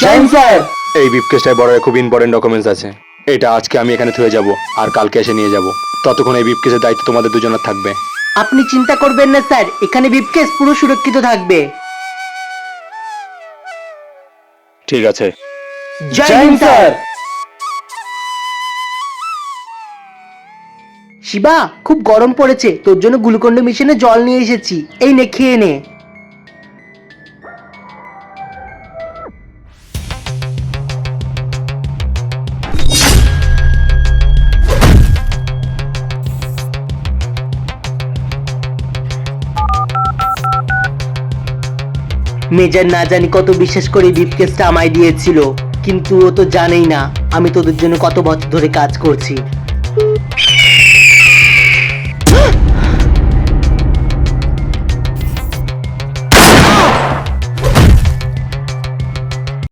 Join sir এই বিপকেসটায় বড় খুব ইম্পর্টেন্ট ডকুমেন্টস আছে। এটা আজকে আমি এখানে থুয়ে যাব আর কালকে এসে নিয়ে যাব। ততক্ষণ এই বিপকেসের দায়িত্ব তোমাদের দুজনের থাকবে। আপনি চিন্তা করবেন না স্যার। এখানে বিপকেস পুরো সুরক্ষিত থাকবে। ঠিক আছে। জয় হিন্দ স্যার শিবা খুব গরম পড়েছে। তোর জন্য গ্লুকন্ড মিশনে জল নিয়ে এসেছি। এই নে খেয়ে নে। মেজার না জানি কত বিশ্বাস করে বিপকেসটা আমায় দিয়েছিল, কিন্তু ও তো জানেই না, আমি তোদের জন্য কত বছর ধরে কাজ করছি।